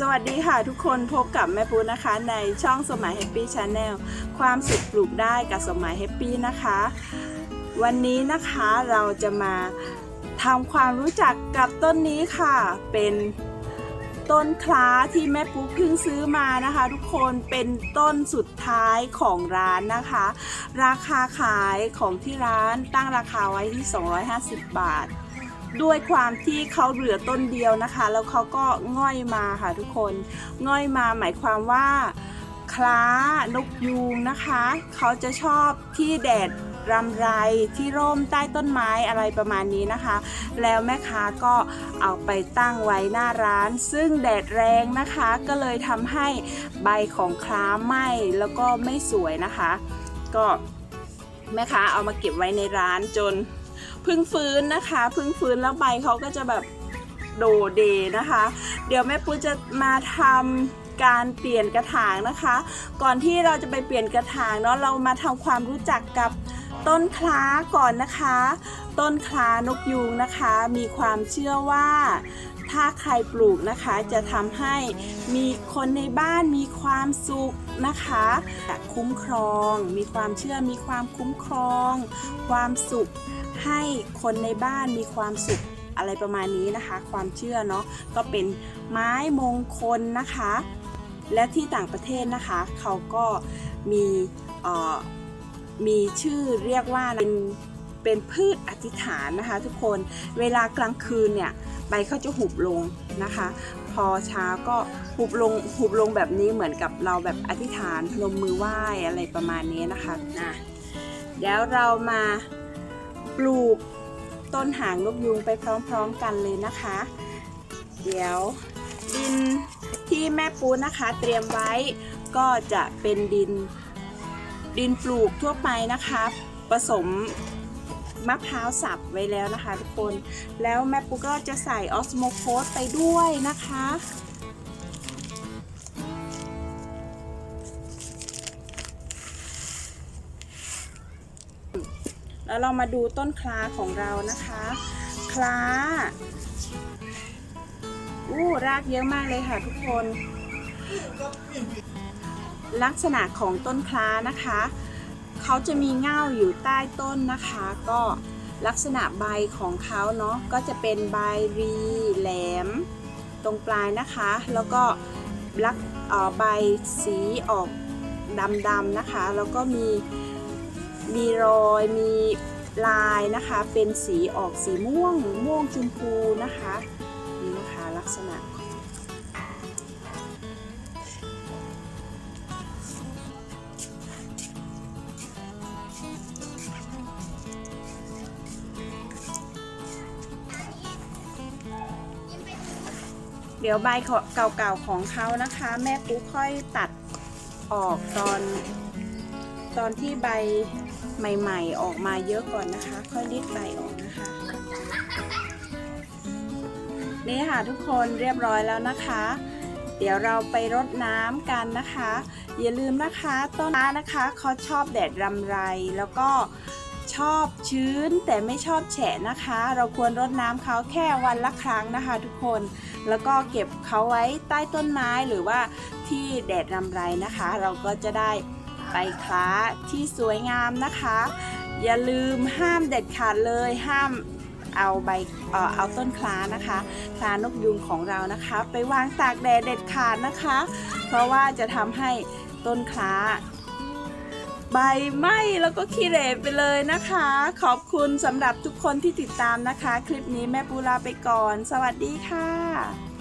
สวัสดีค่ะทุกคนพบกับแม่ปูนะคะในช่องสมัยแฮปปี้ชาแนลความสุขปลูกได้กับสมัยแฮปปี้นะคะ วันนี้นะคะเราจะมาทำความรู้จักกับต้นนี้ค่ะ เป็นต้นคล้าที่แม่ปูเพิ่งซื้อมานะคะ ทุกคนเป็นต้นสุดท้ายของร้านนะคะ ราคาขายของที่ร้านตั้งราคาไว้ที่ 250 บาท ด้วยความที่เขาเหลือต้นเดียวนะคะ แล้วเขาก็ง่อยมาค่ะทุกคนง่อยมาหมายความว่าคล้านกยูงนะคะ เขาจะชอบที่แดดรำไรที่ร่มใต้ต้นไม้อะไรประมาณนี้นะคะ แล้วแม่ค้าก็เอาไปตั้งไว้หน้าร้าน ซึ่งแดดแรงนะคะ ก็เลยทำให้ใบของคล้าไหม้แล้วก็ไม่สวยนะคะ ก็แม่ค้าเอามาเก็บไว้ในร้านจน พึ่งฟื้นนะคะพึ่งฟื้นแล้วใบเขาก็จะแบบโดเดนะคะ เดี๋ยวแม่ปูจะมาทำการเปลี่ยนกระถางนะคะ ก่อนที่เราจะไปเปลี่ยนกระถางเนาะเรามาทำความรู้จักกับต้นคล้าก่อนนะคะ ต้นคล้านกยูงนะคะ มีความเชื่อว่า ถ้าใครปลูกนะคะจะทำให้มีคนในบ้านมีความสุขนะคะคุ้มครอง มีความเชื่อมีความคุ้มครอง ความสุขให้คนในบ้านมีความสุขอะไรประมาณนี้นะคะ ความเชื่อเนาะก็เป็นไม้มงคลนะคะ และที่ต่างประเทศนะคะ เขาก็มีมีชื่อเรียกว่าเป็นเป็นพืชอธิษฐานนะคะ ทุกคนเวลากลางคืนเนี่ย ใบเขาจะหุบลงนะคะ พอเช้าก็หุบลงหุบลงแบบนี้เหมือนกับเราแบบอธิษฐานพนมมือไหว้อะไรประมาณนี้นะคะนะเดี๋ยวเรามาปลูกต้นหางนกยูงไปพร้อมๆกันเลยนะคะ เดี๋ยวดินที่แม่ปูนะคะ เตรียมไว้ก็จะเป็นดินดินปลูกทั่วไปนะคะ ผสม มะพร้าวสับไว้แล้วนะคะทุกคน แล้วแม่ปูก็จะใส่ออสโมโคสไปด้วยนะคะ แล้วเรามาดูต้นคลาของเรานะคะ คลาอู้รากเยอะมากเลยค่ะทุกคน ลักษณะของต้นคลานะคะ เขาจะมีเง่าอยู่ใต้ต้นนะคะ ก็ลักษณะใบของเขาเนาะก็จะเป็นใบรีแหลม ตรงปลายนะคะ แล้วก็ลักใบสีออกดำๆนะคะ แล้วก็มีมีรอยมีลายนะคะ เป็นสีออกสีม่วง ม่วงชมพูนะคะ นี่นะคะลักษณะ เดี๋ยวใบเก่าๆของเขานะคะ แม่ปุ๊ค่อยตัดออกตอน ตอนที่ใบใหม่ๆ ออกมาเยอะก่อนนะคะ ค่อยรีดใบออกนะคะ นี่ค่ะทุกคนเรียบร้อยแล้วนะคะ เดี๋ยวเราไปรดน้ำกันนะคะ อย่าลืมนะคะต้นน้านะคะเขาชอบแดดรำไรแล้วก็ ชอบชื้นแต่ไม่ชอบแฉะนะคะ เราควรรดน้ำเขาแค่วันละครั้งนะคะ ทุกคน แล้วก็เก็บเขาไว้ใต้ต้นไม้หรือว่าที่แดดรำไรนะคะ เราก็จะได้ใบคล้าที่สวยงามนะคะ อย่าลืมห้ามเด็ดขาดเลยห้ามเอาใบเออเอาต้นคล้านะคะคลานกยุงของเรานะคะ ไปวางตากแดดเด็ดขาดนะคะ เพราะว่าจะทำให้ต้นคล้า ใบไหม้แล้วก็ขี้เหร่ไปเลยนะคะ ขอบคุณสำหรับทุกคนที่ติดตามนะคะ คลิปนี้แม่ปูลาไปก่อน สวัสดีค่ะ